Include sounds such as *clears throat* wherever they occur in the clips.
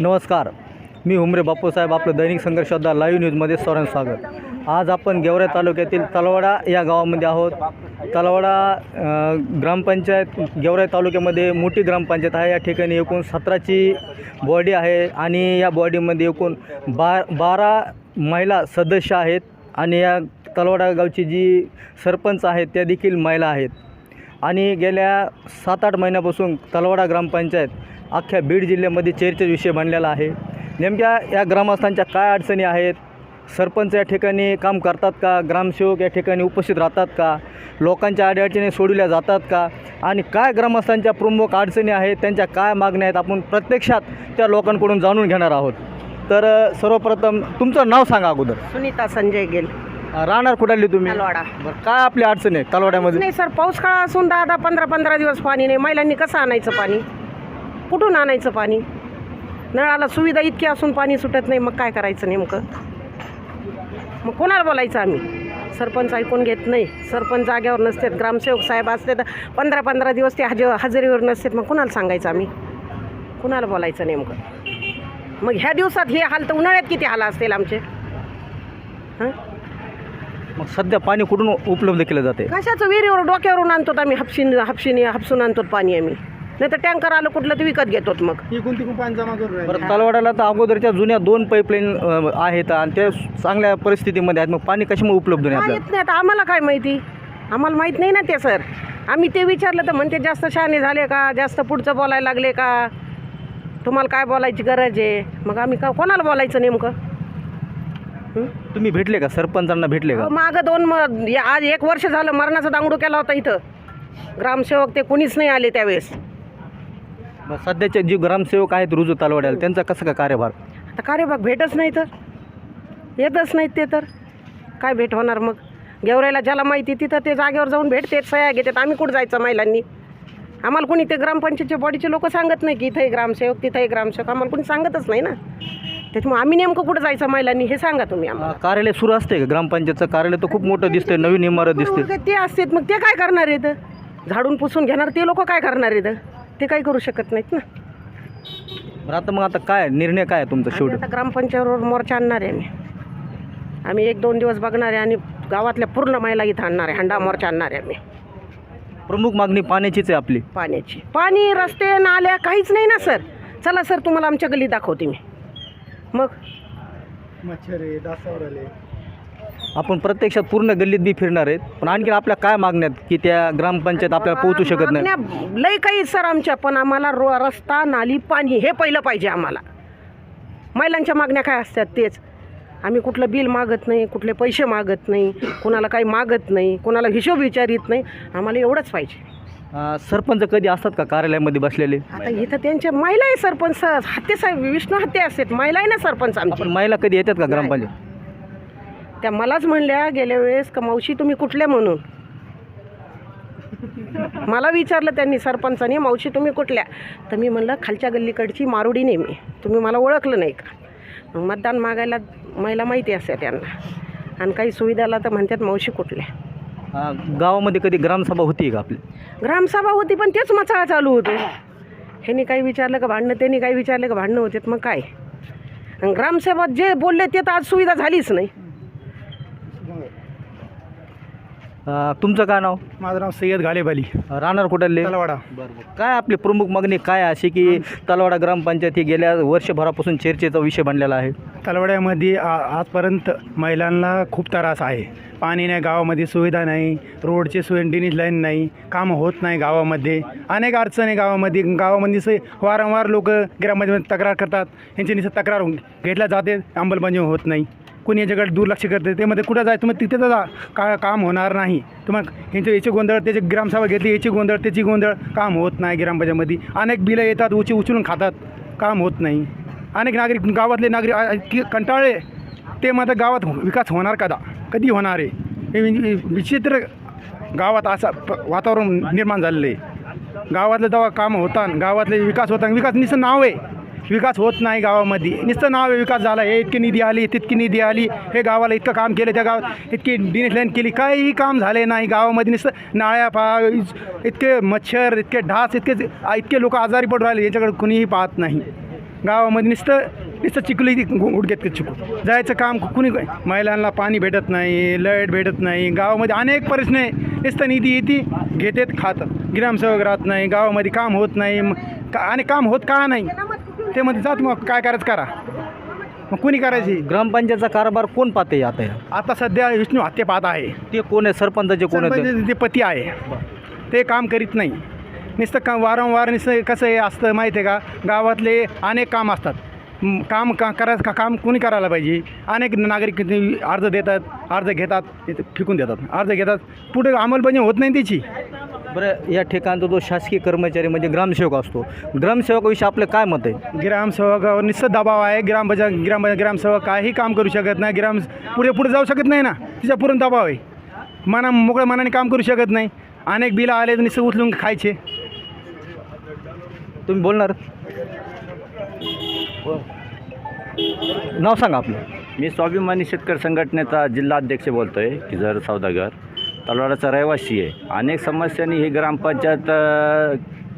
नमस्कार. मी हुमरे बापूसाहेब आपलं दैनिक संघर्ष लाईव्ह न्यूजमध्ये सौरण स्वागत. आज आपण गेवरे तालुक्यातील तलवाडा या गावामध्ये आहोत. तलवाडा ग्रामपंचायत गेवराई तालुक्यामध्ये मोठी ग्रामपंचायत आहे. या ठिकाणी एकूण सतराची बॉडी आहे आणि या बॉडीमध्ये एकूण बा बारा महिला सदस्य आहेत आणि या तलवाडा गावची जी सरपंच आहेत त्या देखील महिला आहेत. आणि गेल्या सात आठ महिन्यापासून तलवाडा ग्रामपंचायत अख्ख्या बीड जिल्ह्यामध्ये चर्चेचा विषय बनलेला आहे. नेमक्या या ग्रामस्थांच्या काय अडचणी आहेत? सरपंच या ठिकाणी काम करतात का? ग्रामसेवक या ठिकाणी उपस्थित राहतात का? लोकांच्या अडीअडचणी सोडविल्या जातात का? आणि काय ग्रामस्थांच्या प्रमुख अडचणी आहेत? त्यांच्या काय मागण्या आहेत? आपण प्रत्यक्षात त्या लोकांकडून जाणून घेणार आहोत. तर सर्वप्रथम तुमचं नाव सांगा अगोदर. सुनीता संजय गेल. राहणार कुठाली तुम्ही? तलवाडा. बरं काय आपली अडचण आहे तलवाड्यामध्ये? नाही सर पाऊस काळ असून दहा दहा पंधरा पंधरा दिवस पाणी नाही. महिलांनी कसं आणायचं पाणी? कुठून आणायचं पाणी? नळाला सुविधा इतकी असून पाणी सुटत नाही मग काय करायचं नेमकं? मग कोणाला बोलायचं आम्ही? सरपंच ऐकून घेत नाही. सरपंच जाग्यावर नसतात ग्रामसेवक साहेब असते तर पंधरा पंधरा दिवस ते हजे हजेरीवर नसतात मग कुणाला सांगायचं आम्ही? कुणाला बोलायचं नेमकं? मग ह्या दिवसात हे हाल तर उन्हाळ्यात किती हाल असतील आमचे? हां? मग सध्या पाणी कुठून उपलब्ध केलं जाते? कशाचं विहिरीवर डोक्यावरून आणतो आम्ही हापशीन हापशीने हापसून आणतो पाणी आम्ही. नाही तर टँकर आलं कुठलं तर विकत घेतो मग. एकूण तिकून पाणी जमा करून राहिले. बरं तलवाड्याला तर अगोदरच्या जुन्या दोन पाईपलाईन आहेत आणि ते चांगल्या परिस्थितीमध्ये आहेत. मग पाणी कशामुळे उपलब्ध नाही आपल्याला? माहीत नाही आता आम्हाला काय माहिती? आम्हाला माहीत नाही ना ते सर. आम्ही ते विचारलं तर म्हणते जास्त शहाणे झाले का? जास्त पुढचं बोलायला लागले का? तुम्हाला काय बोलायची गरज आहे? मग आम्ही का कोणाला बोलायचं नेमकं? हं? तुम्ही भेटले का? सरपंचांना भेटले का? मागं दोन म या- आज एक वर्ष झालं मरणाचा दांगडू केला होता इथं. ग्रामसेवक ते कुणीच नाही आले त्यावेळेस. मग सध्याचे जे ग्रामसेवक आहेत रुजू तलवाड्याला त्यांचा कसं काय कार्यभार? आता का बघ भेटच नाही तर. येतच नाहीत ते तर. काय भेट होणार मग? गेवरायला ज्याला माहिती तिथं ते जागेवर जाऊन भेटतेत सह्या घेतात. आम्ही कुठं जायचं महिलांनी? आम्हाला कोणी ते ग्रामपंचायतच्या बॉडीचे लोक सांगत नाही की इथंही ग्रामसेवक तिथंही ग्रामसेवक. आम्हाला कोणी सांगतच नाही ना. त्याच्यामुळे आम्ही नेमकं कुठं जायचं महिलांनी हे सांगा तुम्ही आम्हाला. कार्यालय सुरू असते का? ग्रामपंचायतचं कार्यालय तर खूप मोठं दिसतंय नवीन इमारत दिसते. ते असतात मग ते काय करणार आहेत? झाडून पुसून घेणार ते लोक काय करणार आहेत? ते काही करू शकत नाहीत ना. बरं आता मग आता काय निर्णय काय आहे तुमचा आम्ही शेवटी आता ग्रामपंचायतीवर मोर्चा आणणार आहे आम्ही. आम्ही एक दोन दिवस बघणार आहे आणि गावातल्या पूर्ण महिला इथं आणणार आहे हंडा मोर्चा आणणार आहे आम्ही. प्रमुख मागणी पाण्याचीच आहे आपली. पाण्याची. पाणी रस्ते नाल्या काहीच नाही ना सर. चला सर तुम्हाला आमच्या गल्ली दाखवते मी. मग? मच्छर आहे डासावर आले. आपण प्रत्यक्षात पूर्ण गल्लीत बी फिरणार आहेत. पण आणखी आपल्या काय मागण्यात की त्या ग्रामपंचायत आपल्याला पोहोचू शकत नाही? मागण्या लय काही सर आमच्या. पण आम्हाला रो रस्ता नाली पाणी हे पहिलं पाहिजे आम्हाला. महिलांच्या मागण्या काय असतात तेच. आम्ही कुठलं बिल मागत नाही कुठले पैसे मागत नाही कुणाला काही मागत नाही कुणाला हिशोब विचारित नाही. आम्हाला एवढंच पाहिजे. अं, सरपंच कधी असतात का कार्यालयामध्ये बसलेले? आता इथं त्यांचे महिला आहे सरपंच. हत्ते साहेब विष्णू हत्ते असतात. महिला आहे ना सरपंच आमची. आपण महिला कधी येतात का ग्रामपंचायत? त्या मलाच म्हणल्या गेल्या वेळेस का मावशी तुम्ही कुठले म्हणून? मला विचारलं त्यांनी सरपंचाने मावशी तुम्ही कुठल्या? तर मी म्हणलं खालच्या गल्लीकडची मारुडी नेहमी. तुम्ही मला ओळखलं नाही का? मतदान मागायला महिला माहिती असते त्यांना. आणि काही सुविधाला तर म्हणतात मावशी कुठल्या? गावामध्ये कधी ग्रामसभा होती का आपली? ग्रामसभा होती पण तेच मचाळा चालू होतो. ह्यांनी काही विचारलं का भांडणं? त्यांनी काही विचारलं का भांडणं होतात मग काय? आणि ग्रामसभा जे बोलले ते तर आज सुविधा झालीच नाही. अं, तुमचं काय नाव? माझं नाव सय्यद घालेबाली. राहणार कुठले तलवाडा. काय आपली प्रमुख मागणी काय आहे? अशी की तलवाडा ग्रामपंचायत ही गेल्या वर्षभरापासून चर्चेचा विषय बनलेला आहे. तलवाड्यामध्ये आ आजपर्यंत महिलांना खूप त्रास आहे. पाणी नाही गावामध्ये सुविधा नाही रोडची सोय ड्रेनेज लाईन नाही कामं होत नाही गावामध्ये. अनेक अडचणी गावामध्ये. गावामध्ये से वारंवार लोक ग्राममध्ये तक्रार करतात. यांची निसं तक्रार घेतल्या जाते अंमलबजावणी होत नाही. कोणी याच्याकडे दुर्लक्ष करते ते मध्ये कुठं जायचं मग तिथे तर जा का काम होणार नाही. तर मग यांचे गोंधळ त्याचे ग्रामसभा घेतली याची गोंधळ त्याची गोंधळ काम होत नाही ग्रामपंचायतमध्ये. अनेक बिलं येतात उची उचलून खातात काम होत नाही. अनेक नागरिक गावातले नागरिक आ- कंटाळले ते मात्र गावात विकास होणार कदा? कधी होणार आहे? हे विचित्र गावात असं प- वातावरण निर्माण झालेलं आहे. गावातलं जेव्हा कामं होतात गावातले विकास होतात विकास निसं नाव आहे. विकास होत नाही गावामध्ये. नुसतं नाव आहे विकास झाला हे इतकी निधी आली तितकी निधी आली हे गावाला इतकं काम केलं त्या गावात इतकी डिनेश लाईन केली काहीही काम झाले नाही गावामध्ये. नुसतं नाळ्या पा इतके मच्छर इतके ढास इतके इतके लोक आजारी पडून राहिले याच्याकडे कुणीही पाहत नाही. गावामध्ये नुसतं नुसतं चिखली ती गु- गुडघ्यात चिकू. जायचं काम कुणी महिलांना पाणी भेटत नाही लाइट भेटत नाही गावामध्ये अनेक प्रश्न आहे. नुसतं निधी येते घेतात खातात. ग्रामसेवक राहत नाही गावामध्ये काम होत नाही का- आणि काम होत का नाही? ते मध्ये जात मग काय करायचं करा. मग कुणी करायची? ग्रामपंचायतचा कारभार कोण पाहते आता या? आता सध्या विष्णू हत्या पाहत आहे. ते कोण आहे? सरपंचाचे कोण सरपंच ते पती आहे. ते काम करीत नाही. नुसतं काम वारंवार नुसतं कसं हे असतं माहिती आहे का? गावातले अनेक काम असतात. म, काम का करायचं का? काम कोणी करायला पाहिजे? अनेक नागरिक ते अर्ज देतात अर्ज घेतात ते फेकून देतात. अर्ज घेतात. पुढे अंमलबजावणी होत नाही त्याची? बरं या ठिकाणचा जो शासकीय कर्मचारी म्हणजे ग्रामसेवक असतो ग्रामसेवकाविषयी आपलं काय मत आहे? ग्रामसेवकावर निश्चित दबाव आहे. ग्रामपंचायत ग्राम ग्रामसेवक काही काम करू शकत नाही. ग्राम पुढे पुढे जाऊ शकत नाही ना. तिच्या पूर्ण दबाव आहे. मना मोकळ्या मनाने काम करू शकत नाही. अनेक बिलं आले तर नुसतं उचलून खायचे. तुम्ही बोलणार? नाव सांगा आपलं. मी स्वाभिमानी शेतकरी संघटनेचा जिल्हा अध्यक्ष बोलतो आहे किजर सौदागर. तलवाराचा रहिवासी आहे. अनेक समस्यांनी ही ग्रामपंचायत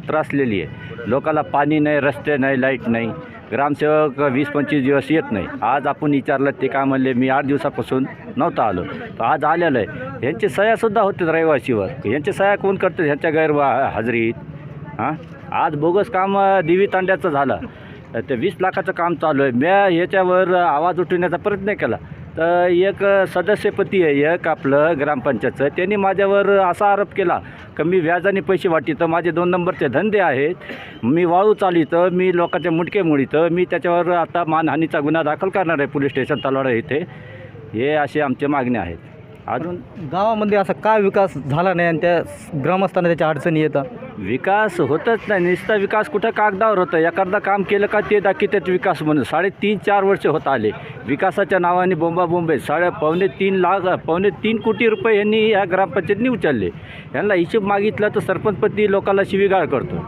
त्रासलेली आहे. लोकाला पाणी नाही रस्ते नाही लाइट नाही. ग्रामसेवक वीस पंचवीस दिवस येत नाही. आज आपण विचारलं ते काय म्हणले मी आठ दिवसापासून नव्हता आलो. तर आज आलेलं आहे. यांची सह्यासुद्धा होते रहिवासीवर. यांची सह्या कोण करतात ह्यांच्या गैर हजेरीत हां? आज बोगस काम दिवी तांड्याचं झालं. ते वीस लाखाचं काम चालू आहे. मी ह्याच्यावर आवाज उठवण्याचा प्रयत्न केला. तर एक सदस्यपती आहे एक आपलं ग्रामपंचायतचं. त्यांनी माझ्यावर असा आरोप केला का मी व्याजाने पैसे वाटितं माझे दोन नंबरचे धंदे आहेत मी वाळू चालितं मी लोकांच्या मुटके मुडितं मी त्याच्यावर आता मानहानीचा गुन्हा दाखल करणार आहे पोलीस स्टेशन तलवाडा इथे. हे असे आमचे मागणे आहेत. अजून गावामध्ये असा काय विकास झाला नाही आणि त्या ग्रामस्थांना त्याच्या अडचणी येतात? विकास होतच नाही. नुसता विकास कुठं कागदावर होतं? एखादा काम केलं का ते दाखवतात विकास म्हणून. साडेतीन चार वर्ष होत आले. विकासाच्या नावाने बोंबाबोंबे आहे साडे पावणे तीन लाख पावणे तीन कोटी रुपये यांनी या ग्रामपंचायतनी उचलले. यांना हिशोब मागितला तर सरपंचपती लोकांना शिवीगाळ करतो.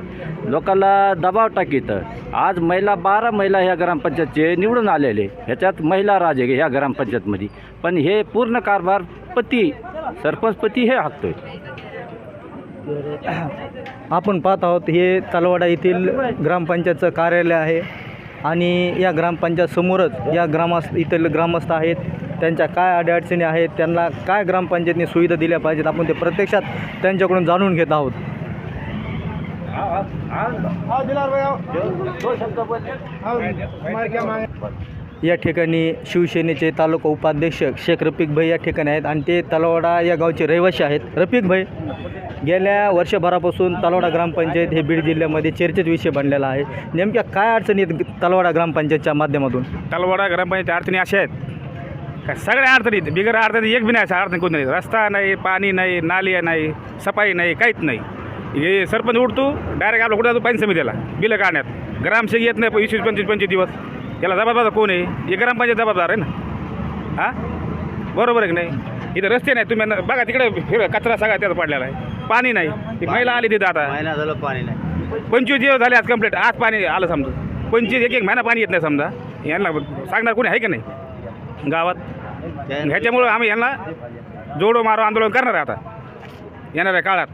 लोकांना दबाव टाकीतं. आज महिला बारा महिला ह्या ग्रामपंचायतचे निवडून आलेले. ह्याच्यात महिला राज आहे ह्या ग्रामपंचायतमध्ये. पण हे पूर्ण कारभार पती सरपंचपती हे हाकतोय. आपण पाहत आहोत हे तलवाडा येथील ग्रामपंचायतचं कार्यालय आहे. आणि या ग्रामपंचायत समोरच या ग्रामस्थ इथले ग्रामस्थ आहेत. त्यांच्या काय अडीअडचणी आहेत त्यांना काय ग्रामपंचायतने सुविधा दिल्या पाहिजेत आपण ते प्रत्यक्षात त्यांच्याकडून जाणून घेत आहोत. या ठिकाणी शिवसेनेचे तालुका उपाध्यक्ष शेख रफिक भाई या ठिकाणी आहेत. आणि ते तलवाडा या गावचे रहिवासी आहेत. रफिक भाई गेल्या वर्षभरापासून तलवाडा ग्रामपंचायत हे बीड जिल्ह्यामध्ये चर्चेत विषय बनलेला आहे. नेमक्या काय अडचणी आहेत तलवाडा ग्रामपंचायतच्या माध्यमातून? तलवाडा ग्रामपंचायत अडचणी अशा आहेत. का सगळ्या अडचणी आहेत. बिगर अडचणी एक बी नाही अशा अडचणी कोणती नाही रस्ता नाही पाणी नाही नाली नाही सफाई नाही काहीच नाही. हे सरपंच उठतो डायरेक्ट आपलं कुठं जातो? पाणी समितीला. बिलं काढण्यात. ग्रामसेवक येत नाही वीस वीस पंचवीस पंचवीस दिवस. त्याला जबाबदार कोण आहे? हे ग्रामपंचायत जबाबदार आहे ना? हां? बरोबर आहे की नाही? इथं रस्ते नाही तुम्ही बघा तिकडे फिर कचरा सगळा त्याचा पडलेला आहे. पाणी नाही. ती महिला आली तिथं आता. महिना झालं पाणी नाही. पंचवीस दिवस झाले आज कंप्लीट आज पाणी आलं समजा. पंचवीस एक एक महिना पाणी येत नाही समजा. यांना सांगणार कोणी आहे का नाही? गावात. ह्याच्यामुळं आम्ही यांना जोडो मारो आंदोलन करणार आहे आता. येणाऱ्या काळात.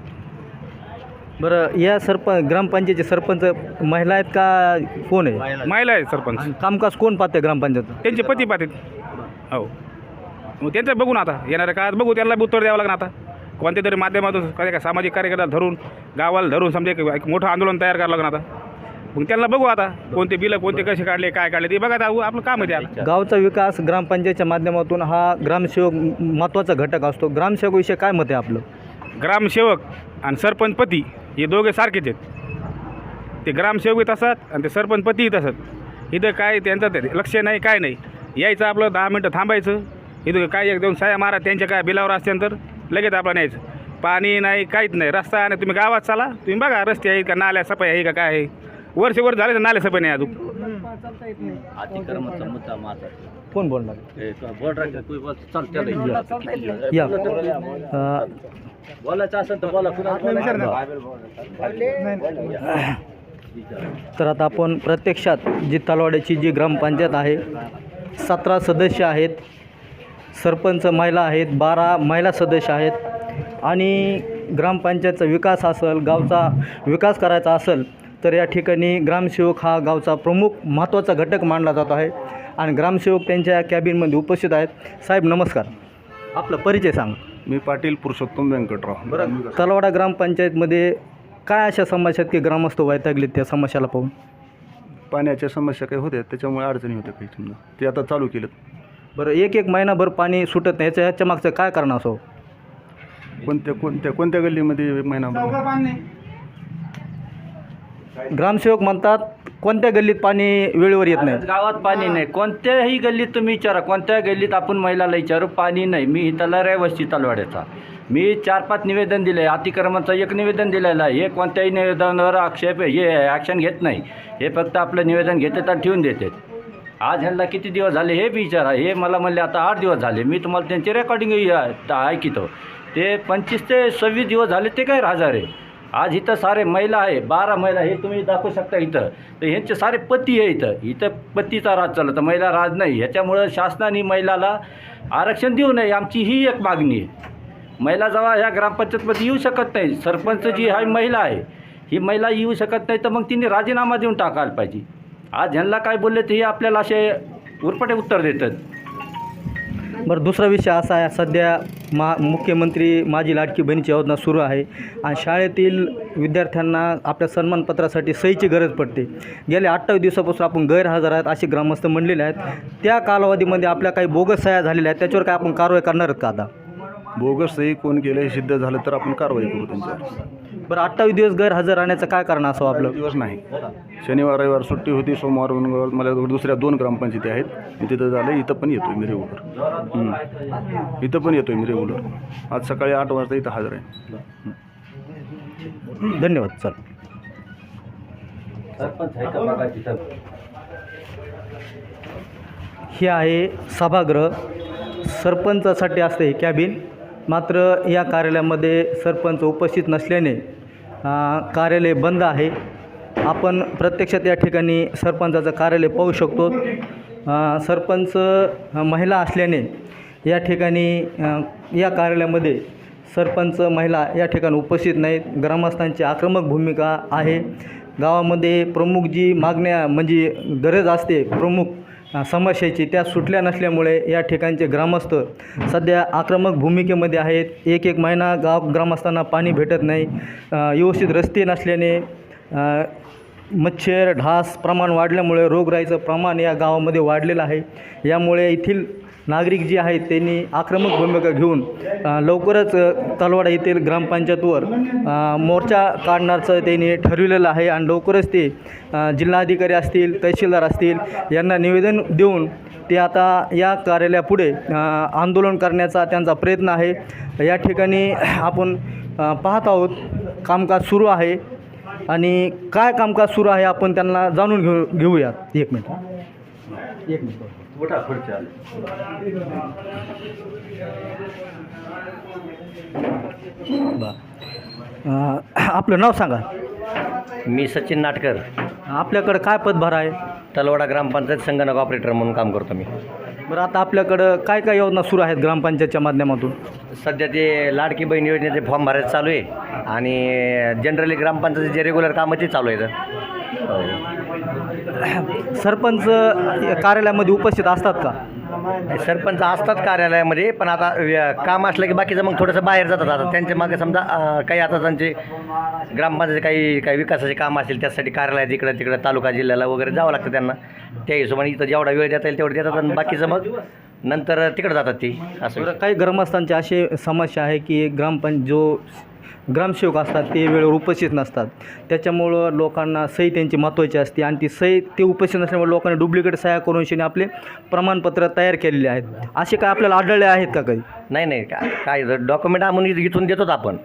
बरं या सरपंच ग्रामपंचायतचे सरपंच महिला आहेत का कोण आहे? महिला आहे सरपंच. आणि कामकाज कोण पाहते ग्रामपंचायत त्यांचे पती पाहतील हो. मग त्यांचं बघू ना आता येणाऱ्या काळात बघू त्यांना उत्तर द्यावं लागणार आता. कोणत्या तरी माध्यमातून काय काय सामाजिक कार्यकर्ता धरून गावाला धरून समजा एक एक मोठं आंदोलन तयार करावं लागणार आता. मग त्यांना बघू आता कोणते बिलं कोणते कसे काढले काय काढले ते बघा आता आपलं काम आहे गावचा विकास ग्रामपंचायतच्या माध्यमातून हा ग्रामसेवक महत्त्वाचा घटक असतो. ग्रामसेवकाविषयी काय मत आहे आपलं? ग्रामसेवक आणि सरपंच पती हे दोघे सारखेच आहेत. ते ग्रामसेवक तसत आणि ते सरपंच पतीही तसंच. इथं काय त्यांचं ते लक्ष नाही काय नाही. यायचं आपलं दहा मिनटं थांबायचं. इथं काय एक दोन साया मारा त्यांच्या काय बिलावर असल्यानंतर लगेच आपलं न्यायचं. पाणी नाही काहीच नाही. रस्ता आहे तुम्ही गावात चाला. तुम्ही बघा रस्ते आहेत का नाल्या सफाई आहे का काय आहे. वर्ष वर झाले तर नाल्या सफाई नाही अजून. अतिक्रमणचा मुद्दा माझा. कोण बोलणार? बोल या. बोलायचं असेल तर बोला. तर आता आपण प्रत्यक्षात जी तलवाड्याची जी ग्रामपंचायत आहे सतरा सदस्य आहेत सरपंच महिला आहेत बारा महिला सदस्य आहेत आणि ग्रामपंचायतचा विकास असेल गावचा विकास करायचा असेल तर या ठिकाणी ग्रामसेवक हा गावचा प्रमुख महत्त्वाचा घटक मानला जातो आहे. आणि ग्रामसेवक त्यांच्या कॅबिनमध्ये उपस्थित आहेत. साहेब नमस्कार. आपला परिचय सांग. मी पाटील पुरुषोत्तम व्यंकटराव. बरं. तलवाडा ग्रामपंचायतमध्ये काय अशा समस्या आहेत की ग्रामस्थ वैतागलेत त्या समस्याला पाहून? पाण्याच्या समस्या काही होत्या त्याच्यामुळे अडचणी होत्या काही समजा. ते आता चालू केलं बरं एक एक महिनाभर पाणी सुटत नाही याच्या याच्या मागचं काय कारण असो कोणत्या कोणत्या कोणत्या गल्लीमध्ये महिना ग्रामसेवक म्हणतात कोणत्या गल्लीत पाणी वेळेवर येत नाही? गावात पाणी नाही. कोणत्याही गल्लीत तुम्ही विचारा. कोणत्या गल्लीत आपण महिलाला विचारू? पाणी नाही. मी इथला रहिवासी तलवाड्याचा मी चार पाच निवेदन दिले अतिक्रमणाचं एक निवेदन दिलेलं आहे. हे कोणत्याही निवेदनावर आक्षेप हे ॲक्शन घेत नाही. हे फक्त आपलं निवेदन घेतात आणि ठेवून देतात. आज ह्यांना किती दिवस झाले हे बी विचारा. हे मला म्हणले आता आठ दिवस झाले. मी तुम्हाला त्यांची रेकॉर्डिंग ऐकितो. ते पंचवीस ते सव्वीस दिवस झाले ते काय हजार आहे आज इथं सारे महिला आहे बारा महिला हे तुम्ही दाखवू शकता इथं. तर ह्यांचे सारे पती आहे इथं. इथं पतीचा राज चालत महिला राज नाही. ह्याच्यामुळं शासनाने महिलाला आरक्षण देऊ नये आमची ही एक मागणी आहे. महिला जेव्हा ह्या ग्रामपंचायतमध्ये येऊ शकत नाही सरपंच जी आहे महिला आहे ही महिला येऊ शकत नाही तर मग तिने राजीनामा देऊन टाकायला पाहिजे. आज ह्यांना काय बोलले ते हे आपल्याला असे उरपटे उत्तर देतात. बरं दुसरा विषय असा आहे सध्या मा मुख्यमंत्री माझी लाडकी बहिणीची योजना सुरू आहे आणि शाळेतील विद्यार्थ्यांना आपल्या सन्मानपत्रासाठी सहीची गरज पडते. गेल्या अठ्ठावीस दिवसापासून आपण गैरहजर आहेत असे ग्रामस्थ म्हणलेले आहेत. त्या कालावधीमध्ये आपल्या काही बोगस सह्या झालेल्या आहेत त्याच्यावर काय आपण कारवाई करणार आहेत का आता? बोगस सही कोण केलं हे सिद्ध झालं तर आपण कारवाई करू त्यांच्यावर. बरं अठ्ठावीस दिवस गैरहजर राहण्याचं काय कारण असावं आपलं? दिवस नाही. शनिवार रविवार सुट्टी होती सोमवार मंगळवार मला दुसऱ्या दोन ग्रामपंचायती आहेत. मी तिथं झालं इथं पण येतोय मी रेग्युलर इथं पण येतोय मी रेग्युलर आज सकाळी आठ वाजता इथं हजर आहे. धन्यवाद चल. सरपंच आहे का बघा तिथं? हे आहे सभागृह. सरपंचासाठी असते हे कॅबिन. मात्र या कार्यालयामध्ये सरपंच उपस्थित नसल्याने कार्यालय बंद आहे. आपण प्रत्यक्षात या ठिकाणी सरपंचाचं कार्यालय पाहू शकतो. सरपंच महिला असल्याने या ठिकाणी या कार्यालयामध्ये सरपंच महिला या ठिकाणी उपस्थित नाहीत. ग्रामस्थांची आक्रमक भूमिका आहे. गावामध्ये प्रमुख जी मागण्या म्हणजे गरज असते प्रमुख समस्येची त्या सुटल्या नसल्यामुळे या ठिकाणचे ग्रामस्थ सध्या आक्रमक भूमिकेमध्ये आहेत. एक एक महिना गाव ग्रामस्थांना पाणी भेटत नाही. व्यवस्थित रस्ते नसल्याने मच्छर ढास प्रमाण वाढल्यामुळे रोगराईचं प्रमाण या गावामध्ये वाढलेलं आहे. यामुळे येथील नागरिक जे आहेत त्यांनी आक्रमक भूमिका घेऊन लवकरच तलवाडा येथील ग्रामपंचायतवर मोर्चा काढण्याचं त्यांनी ठरविलेलं आहे आणि लवकरच ते जिल्हाधिकारी असतील तहसीलदार असतील यांना निवेदन देऊन ते आता या कार्यालयापुढे आंदोलन करण्याचा त्यांचा प्रयत्न आहे. या ठिकाणी आपण पाहत आहोत कामकाज सुरू आहे आणि काय कामकाज सुरू आहे आपण त्यांना जाणून घेऊ घेऊयात. एक मिनिट. एक मिनिट. मोठा खर्च आला. आपलं नाव सांगा. मी सचिन नाटकर. आपल्याकडं काय पदभार आहे? तलवाडा ग्रामपंचायत संगणक ऑपरेटर म्हणून काम करतो मी. बरं आता आपल्याकडं काय काय योजना सुरू आहेत ग्रामपंचायतच्या माध्यमातून? सध्या ते लाडकी बहीण योजनेचे फॉर्म भरायचं चालू आहे आणि जनरली ग्रामपंचायतीचे जे रेग्युलर कामं ते चालू आहेत. हो. सरपंच कार्यालयामध्ये उपस्थित असतात का? सरपंच असतात कार्यालयामध्ये पण आता व्य- काम असलं की बाकीचं मग थोडंसं बाहेर जातात आता. त्यांच्या मागे समजा अं, काही आता त्यांचे ग्रामपंचायत काही काही विकासाचे काम असतील त्यासाठी कार्यालयात इकडं तिकडं तालुका जिल्ह्याला वगैरे जावं लागतं त्यांना. त्या हिशोबाने इथं जेवढा वेळ देता येईल तेवढं देतात आणि बाकीचं मग नंतर तिकडं जातात ती असं. बरं काही ग्रामस्थांची अशी समस्या आहे की ग्रामपंच जो ग्रामसेवक असतात ते वेळेवर उपस्थित नसतात. त्याच्यामुळं लोकांना सही त्यांची महत्त्वाची असते आणि ती सही ते उपस्थित नसल्यामुळे लोकांनी डुप्लिकेट सह्या करून शेने आपले प्रमाणपत्र तयार केलेले आहेत. असे काय आपल्याला आढळले आहेत का काही? नाही नाही. का काय डॉक्युमेंट आम्ही इथून देतोच आपण.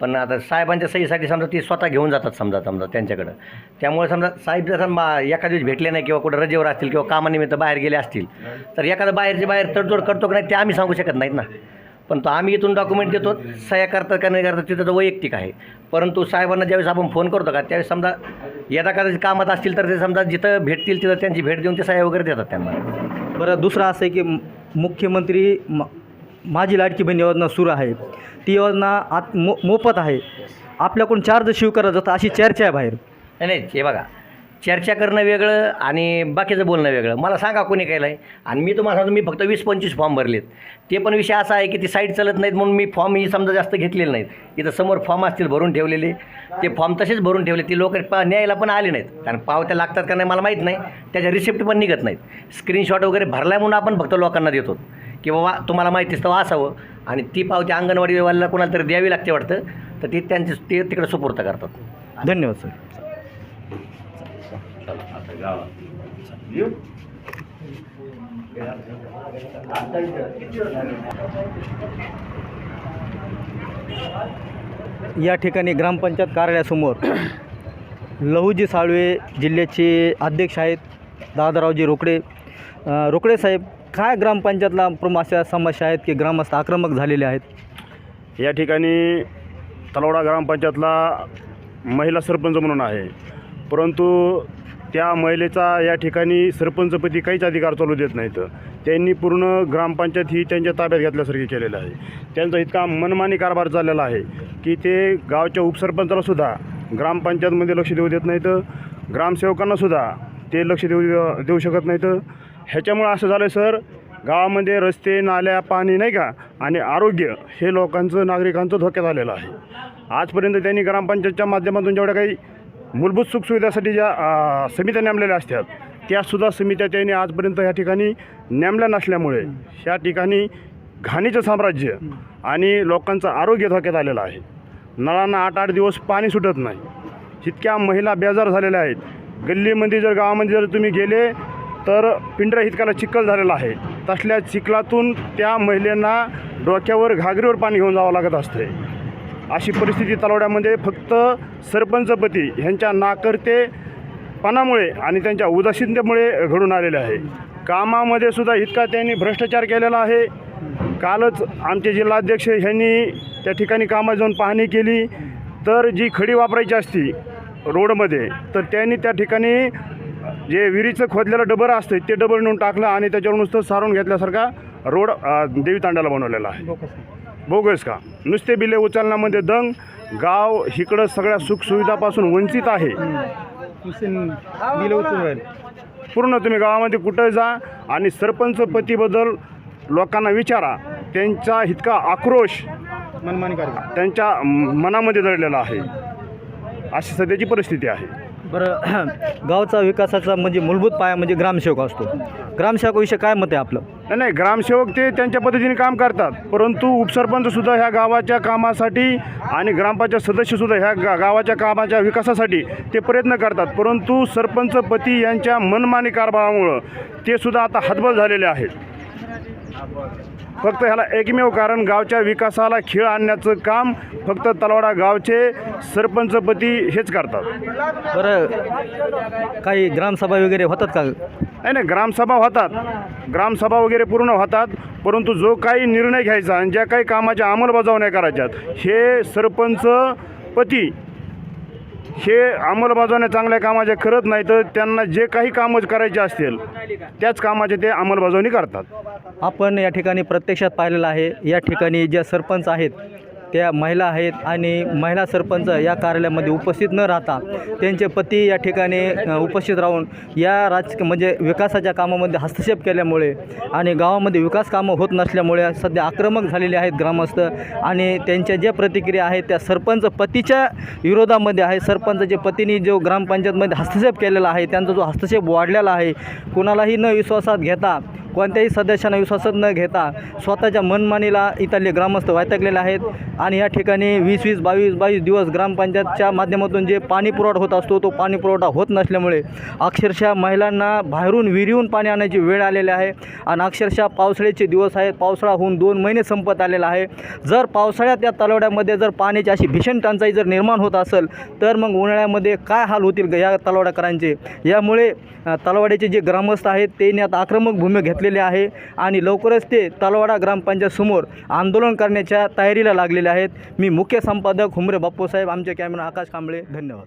पण आता साहेबांच्या सहीसाठी समजा ती स्वतः घेऊन जातात समजा समजा त्यांच्याकडं. त्यामुळे समजा साहेब जर समजा एका दिवस भेटले नाही किंवा कुठं रजेवर असतील किंवा कामानिमित्त बाहेर गेले असतील तर एखादं बाहेरचे बाहेर तडजोड करतो की नाही ते आम्ही सांगू शकत नाहीत ना. पण तो आम्ही इथून डॉक्युमेंट देतो सह्या करतात का नाही करतात तिथं तर वैयक्तिक आहे. परंतु साहेबांना ज्यावेळेस आपण फोन करतो का त्यावेळेस समजा यदा कदाचित कामात असतील तर ते समजा जिथं भेटतील तिथं त्यांची भेट देऊन ते सह्या वगैरे देतात त्यांना. बरं दुसरं असं आहे की मुख्यमंत्री म माझी लाडकी बहीण योजना सुरू आहे. ती योजना आत मो मोफत आहे. आपल्याकडून चार्ज शिव करत जातं अशी चर्चा आहे बाहेर. नाही नाही हे बघा. चर्चा करणं वेगळं आणि बाकीचं बोलणं वेगळं. मला सांगा कोणी केलं आहे आणि मी तुम्हाला सांगतो मी फक्त वीस पंचवीस फॉर्म भरलेत. ते पण विषय असा आहे की ती साईट चालत नाहीत म्हणून मी फॉर्म ही समजा जास्त घेतलेले नाहीत. इथं समोर फॉर्म असतील भरून ठेवलेले. ते फॉर्म तसेच भरून ठेवले. ती लोक पा न्यायला पण आले नाहीत. कारण पावत्या लागतात का नाही मला माहीत नाही. त्याच्या रिसिप्ट पण निघत नाहीत. स्क्रीनशॉट वगैरे भरला म्हणून आपण फक्त लोकांना देतो. की बाबा तुम्हाला माहिती असतं असावं आणि ती पावती अंगणवाडी वाल्याला कोणाला तरी द्यावी लागते वाटतं तर ती त्यांचे ते तिकडे सुपूर्त करतात. धन्यवाद सर. या ठिकाणी ग्रामपंचायत कार्यालयासमोर लहूजी साळवे जिल्ह्याचे अध्यक्ष आहेत दादारावजी रोकडे. रोकडे साहेब काय ग्रामपंचायतला प्रमुख अशा समस्या आहेत की ग्रामस्थ आक्रमक झालेले आहेत? या ठिकाणी तलवडा ग्रामपंचायतला महिला सरपंच म्हणून आहे. परंतु त्या महिलेचा या ठिकाणी सरपंचपती काहीच अधिकार चालू देत नाहीत. त्यांनी पूर्ण ग्रामपंचायत ही त्यांच्या ताब्यात घेतल्यासारखे केलेलं आहे. त्यांचा इतका मनमानी कारभार चाललेला आहे की ते गावच्या उपसरपंचालासुद्धा ग्रामपंचायतमध्ये लक्ष देऊ देत नाहीत. ग्रामसेवकांनासुद्धा ते लक्ष देऊ देऊ शकत नाहीत. ह्याच्यामुळं असं झालं सर गावामध्ये रस्ते नाल्या पाणी नाही का? आणि आरोग्य हे लोकांचं नागरिकांचं धोक्यात आलेलं आहे. आजपर्यंत त्यांनी ग्रामपंचायतच्या माध्यमातून जेवढ्या काही मूलभूत सुखसुविधासाठी ज्या समित्या नेमलेल्या असतात त्यासुद्धा समित्या त्यांनी आजपर्यंत ह्या ठिकाणी नेमल्या नसल्यामुळे ह्या ठिकाणी घाणीचं साम्राज्य आणि लोकांचं आरोग्य धोक्यात आलेलं आहे. नळांना आठ आठ दिवस पाणी सुटत नाही. इतक्या महिला बेजार झालेल्या आहेत गल्लीमध्ये जर गावामध्ये जर तुम्ही गेले तर पिंढरा हितकाला चिखल झालेला आहे. तसल्या चिखलातून त्या महिलेंना डोक्यावर घागरीवर पाणी घेऊन जावं लागत असते अशी परिस्थिती तलावड्यामध्ये फक्त सरपंचपती ह्यांच्या नाकर्तेपणामुळे आणि त्यांच्या उदासीनतेमुळे घडून आलेले आहे. कामामध्ये सुद्धा इतका त्यांनी भ्रष्टाचार केलेला आहे. कालच आमचे जिल्हाध्यक्ष ह्यांनी त्या ठिकाणी कामात जाऊन पाहणी केली. तर जी खडी वापरायची असती रोडमध्ये तर त्यांनी त्या ठिकाणी जे विहिरीचं खोदलेलं डबर असतं ते डबर नेऊन टाकलं आणि त्याच्यावर नुसतं सारून घेतल्यासारखा रोड अ, बनवलेला आहे. बोगस का? नुसते बिले उचलण्यामध्ये दंग गाव इकडं सगळ्या सुखसुविधापासून वंचित आहे. पूर्ण तुम्ही गावामध्ये कुठं जा आणि सरपंच पतीबद्दल लोकांना विचारा. त्यांचा इतका आक्रोश मनमानी त्यांच्या मनामध्ये दडलेला आहे. अशी सध्याची परिस्थिती आहे. बरं *clears throat* गावचा विकासाचा म्हणजे मूलभूत पाया म्हणजे ग्रामसेवक असतो. ग्रामसेवकाविषयी काय मत आहे आपलं? नाही नाही ग्रामसेवक ते त्यांच्या पद्धतीने काम करतात. परंतु उपसरपंचसुद्धा ह्या गावाच्या कामासाठी आणि ग्रामपंचायत सदस्यसुद्धा ह्या गा गावाच्या कामाच्या विकासासाठी ते प्रयत्न करतात. परंतु सरपंचपती यांच्या मनमानी कारभारामुळं ते सुद्धा आता हतबल झालेले आहेत. फक्त ह्याला एकमेव कारण गावच्या विकासाला खीळ आणण्याचं काम फक्त तलवाडा गावचे सरपंचपती हेच करतात. बरं काही ग्रामसभा वगैरे होतात का? नाही नाही ग्रामसभा होतात. ग्रामसभा वगैरे पूर्ण होतात परंतु जो काही निर्णय घ्यायचा आणि ज्या काही कामाच्या अंमलबजावण्या करायच्यात हे सरपंच पती हे अंमलबजावणी चांगल्या कामाचे करत नाही तर त्यांना जे काही कामं करायचे असतील त्याच कामाचे ते अंमलबजावणी करतात. आपण या ठिकाणी प्रत्यक्षात पाहिलेलं आहे या ठिकाणी ज्या सरपंच आहेत त्या महिला आहेत आणि महिला सरपंच या कार्यालयामध्ये उपस्थित न राहता त्यांचे पती या ठिकाणी उपस्थित राहून या राज म्हणजे विकासाच्या कामामध्ये हस्तक्षेप केल्यामुळे आणि गावामध्ये विकास कामं होत नसल्यामुळे सध्या आक्रमक झालेले आहेत ग्रामस्थ आणि त्यांच्या ज्या प्रतिक्रिया आहेत त्या सरपंच पतीच्या विरोधामध्ये आहे. सरपंचाच्या पतीने जो ग्रामपंचायतमध्ये हस्तक्षेप केलेला आहे त्यांचा जो हस्तक्षेप वाढलेला आहे कुणालाही न विश्वासात घेता कोणत्याही सदस्यांना विश्वासात न घेता स्वतःच्या मनमानीला इथले ग्रामस्थ वैतागलेले आहेत. आणि या ठिकाणी वीस वीस बावीस बावीस दिवस ग्रामपंचायतच्या माध्यमातून जे पाणी पुरवठा होत असतो तो पाणी पुरवठा होत नसल्यामुळे अक्षरशः महिलांना बाहेरून विहिरीहून पाणी आणायची वेळ आलेली आहे. आणि अक्षरशः पावसाळ्याचे दिवस आहेत. पावसाळा होऊन दोन महिने संपत आलेला आहे. जर पावसाळ्यात या तलावड्यामध्ये जर पाण्याची अशी भीषण टंचाई जर निर्माण होत असेल तर मग उन्हाळ्यामध्ये काय हाल होतील या तलावड्याकरांचे? यामुळे तलावड्याचे तलवाड्याचे जे ग्रामस्थ आहेत त्यांनी आता आक्रमक भूमिका घेतलेले आहे आणि लवकरच ते तलवाडा ग्रामपंचायत समोर आंदोलन करण्याच्या तयारीला लागलेले आहेत. मी मुख्य संपादक हुमरे बाप्पूसाहेब आमचे कॅमेरा आकाश कांबळे धन्यवाद.